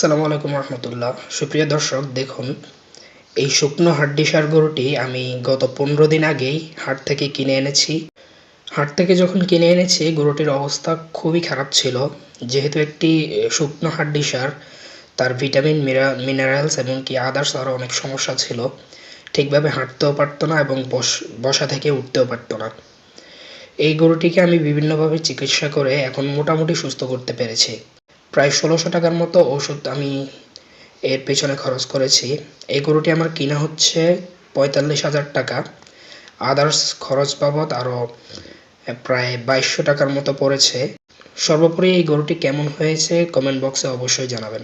আসসালামু আলাইকুম রহমতুল্লাহ। সুপ্রিয় দর্শক, দেখুন, এই শুকনো হাড্ডি সার গরুটি আমি গত পনেরো দিন আগেই হাট থেকে কিনে এনেছি। হাট থেকে যখন কিনে এনেছি, গরুটির অবস্থা খুবই খারাপ ছিল। যেহেতু একটি শুকনো হাড্ডি সার, তার ভিটামিন মিনারেলস এবং কি আদার্স আরও অনেক সমস্যা ছিল। ঠিকভাবে হাঁটতেও পারতো না এবং বস, বসা থেকে উঠতেও পারতো না। এই গরুটিকে আমি বিভিন্নভাবে চিকিৎসা করে এখন মোটামুটি সুস্থ করতে পেরেছি। প্রায় ষোলোশো টাকার মতো ওষুধ আমি এর পেছনে খরচ করেছি। এই গরুটি আমার কিনা হচ্ছে পঁয়তাল্লিশ হাজার টাকা। আদার্স খরচ বাবদ আরও প্রায় বাইশশো টাকার মতো পড়েছে। সর্বোপরি এই গরুটি কেমন হয়েছে কমেন্ট বক্সে অবশ্যই জানাবেন।